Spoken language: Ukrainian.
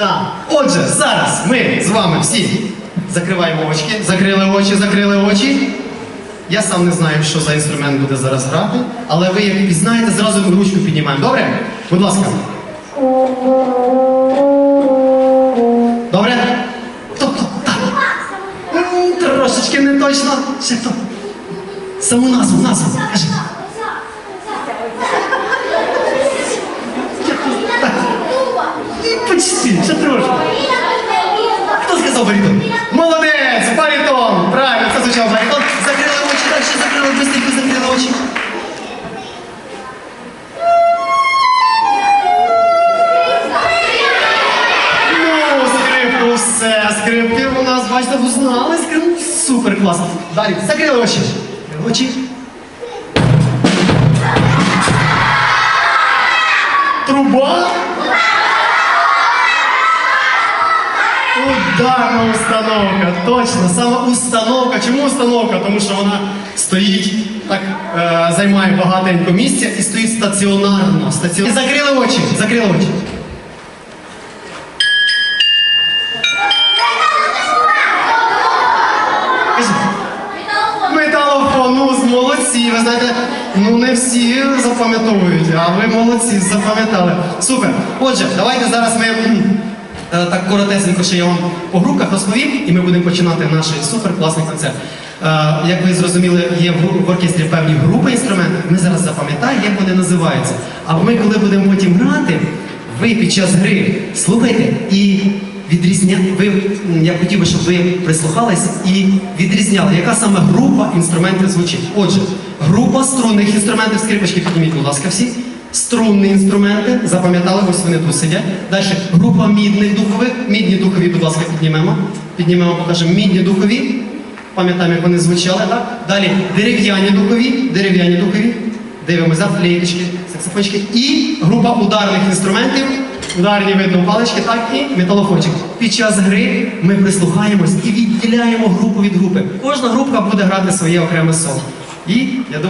Так. Отже, зараз ми з вами всі закриваємо очки, закрили очі, закрили очі. Я сам не знаю, що за інструмент буде зараз грати, але ви як пізнаєте, зразу ручку піднімаємо. Добре? Будь ласка. Добре? Так. Трошечки не точно. Ще хто? Саму назву, назву. Кажи. І Почти, ще трошки. Хто баритон? Молодець! Баритон! Правильно, це звучав баритон. Закрили очі, далі закрили, быстренько закрили очі. Ну, скрипку, все, скрипки у нас, бачите, узнали, скрипки. Супер класно. Далі, закрили очі. Закрили очі. Ударна установка, точно, саме установка. Чому установка? Тому що вона стоїть, так е, займає багатенько місця і стоїть стаціонарно. Стаціон... Закрили очі, закрили очі. Кажіть. Металофон, ну молодці, ви знаєте, ну не всі запам'ятовують, а ви молодці, запам'ятали. Супер. Отже, давайте зараз ми так коротесенько ще я вам по групках розповім, і ми будемо починати наш супер класний концерт. Е, Як ви зрозуміли, є в оркестрі певні групи інструментів. Ми зараз запам'ятаємо, як вони називаються. А ми, коли будемо потім грати, ви під час гри слухайте і відрізняти. Ви я хотів би, щоб ви прислухались і відрізняли, яка саме група інструментів звучить. Отже, група струнних інструментів, скрипочки підніміть, будь ласка, всі. Струнні інструменти, запам'ятали, ось вони тут сидять. Далі група мідних духових. Мідні духові, будь ласка, піднімемо. Піднімемо, покажемо мідні духові. Пам'ятаємо, як вони звучали, так? Далі дерев'яні духові, дерев'яні духові. Дивимося, флейточки, саксофончики. І група ударних інструментів. Ударні видно палички, так і металофончик. Під час гри ми прислухаємось і відділяємо групу від групи. Кожна група буде грати своє окреме соло. І я думаю.